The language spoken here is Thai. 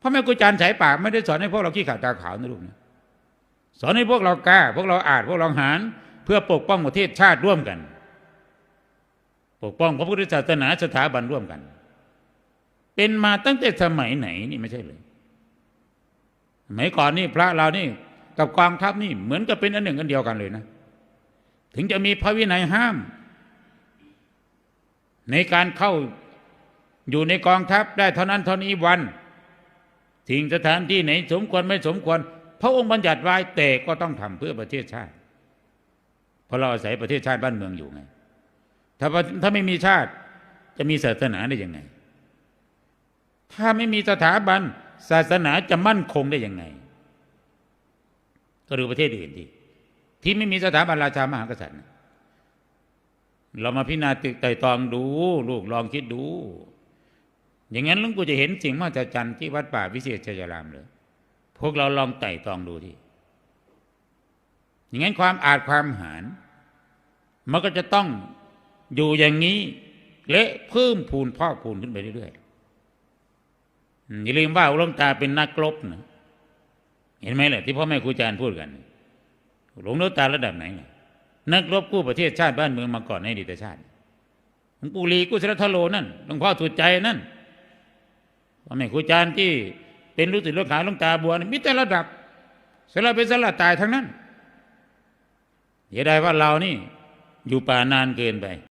พ่อแม่ครูอาจารย์สายป่ากไม่ได้สอนให้พวกเราขี้ขาดตาขาวนะลูกนะสอนให้พวกเรากล้า พวกเราอาจพวกเราหารเพื่อปกป้องประเทศชาติร่วมกัน ปกป้องพระพุทธศาสนาสถาบันร่วมกัน เป็นมาตั้งแต่สมัยไหนนี่ไม่ใช่เลยสมัยก่อนนี่พระเรานี่กับกองทัพนี่เหมือนกับเป็นอันหนึ่งอันเดียวกันเลยนะ ถึงจะมีพระวินัยห้าม ในการเข้าอยู่ในกองทัพได้เท่านั้นเท่านี้วัน สิ่งสถานที่ไหนสมควรไม่สมควร พระองค์บัญญัติไว้แต่ก็ต้องทำเพื่อประเทศชาติ เพราะเราอาศัยประเทศชาติบ้านเมืองอยู่ไง ถ้าถ้าไม่มีชาติจะมีศาสนาได้ยังไง ถ้าไม่มีสถาบันศาสนาจะมั่นคงได้ยังไง ก็ดูประเทศอื่นที่ที่ไม่มีสถาบันราชามหากษัตริย์ เรามาพิจารณาตึกไต่ตองดู ลูกลองคิดดู อย่างนั้นลุงปู่จะเห็นสิ่งมหัศจรรย์ที่วัดป่าวิเศษชัยรามเลยพวกเราลองไต่ตองดูที่อย่างนั้นความอาจความหารมันก็จะต้องอยู่อย่างนี้และเพิ่มพูนพ่อพูนขึ้นไปเรื่อยๆอย่าลืมว่าหลวงตาเป็นนักรบนะเห็นไหมล่ะที่พ่อแม่ครูอาจารย์พูดกันหลวงตาระดับไหนนะนักรบกู้ประเทศชาติบ้านเมืองมาก่อนในอดีตชาติหลวงปู่ลีกุศลทโลนั่นหลวงพ่อสุดใจนั่น พ่อแม่ครูอาจารย์ที่เป็นรู้สึกลูกขาหลวงตาบัวนี่มีแต่ระดับสละเป็นสละตายทั้งนั้นอย่าได้ว่าเรานี่อยู่ป่านานเกินไป